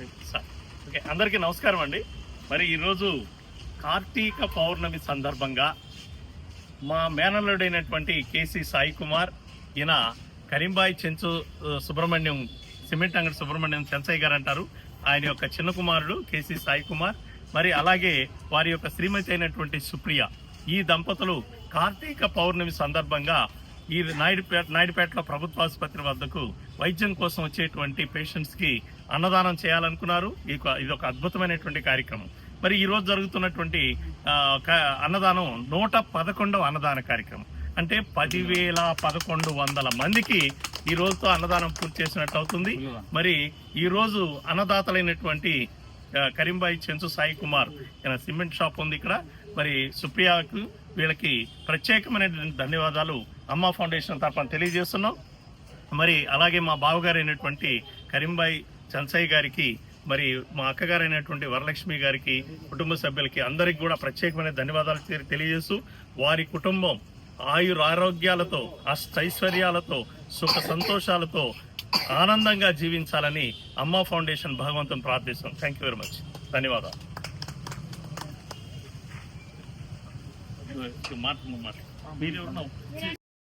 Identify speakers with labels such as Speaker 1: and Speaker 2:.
Speaker 1: Okay అందరికీ నమస్కారం అండి. మరి ఈరోజు కార్తీక పౌర్ణమి సందర్భంగా మా మేనల్లుడైనటువంటి కేసీ సాయి కుమార్ ఈయన కరీంబాయి చెంచు సుబ్రహ్మణ్యం సిమెంట్ అంగడి సుబ్రహ్మణ్యం చెంచయ్య గారు అంటారు. ఆయన యొక్క చిన్న కుమారుడు కేసీ సాయి కుమార్. మరి అలాగే వారి యొక్క శ్రీమతి అయినటువంటి సుప్రియ ఈ దంపతులు కార్తీక పౌర్ణమి సందర్భంగా ఈ నాయుడుపేట నాయుడుపేటలో ప్రభుత్వ ఆసుపత్రి వద్దకు వైద్యం కోసం వచ్చేటువంటి పేషెంట్స్కి అన్నదానం చేయాలనుకున్నారు. ఈ ఇది ఒక అద్భుతమైనటువంటి కార్యక్రమం. మరి ఈరోజు జరుగుతున్నటువంటి అన్నదానం నూట పదకొండవ అన్నదాన కార్యక్రమం. అంటే పదివేల పదకొండు వందల మందికి ఈ రోజుతో అన్నదానం పూర్తి చేసినట్టు అవుతుంది. మరి ఈరోజు అన్నదాతలైనటువంటి కరీంబాయి చెంచు సాయి కుమార్ సిమెంట్ షాప్ ఉంది ఇక్కడ. మరి సుప్రియాకు వీళ్ళకి ప్రత్యేకమైనటువంటి ధన్యవాదాలు. అమ్మ ఫౌండేషన్ తరఫున తెలియజేస్తున్నాం. మరి అలాగే మా బావగారు అయినటువంటి కరీంబాయి చంచయ్య గారికి మరి మా అక్కగారైనటువంటి వరలక్ష్మి గారికి కుటుంబ సభ్యులకి అందరికి కూడా ప్రత్యేకమైన ధన్యవాదాలు తెలియజేస్తూ వారి కుటుంబం ఆయుర ఆరోగ్యాలతో అష్టైశ్వర్యాలతో సుఖ సంతోషాలతో ఆనందంగా జీవించాలని అమ్మ ఫౌండేషన్ భగవంతుని ప్రార్థిస్తాం థ్యాంక్ యూ వెరీ మచ్ ధన్యవాదాలు. మాట మాట మీరు ఎవరు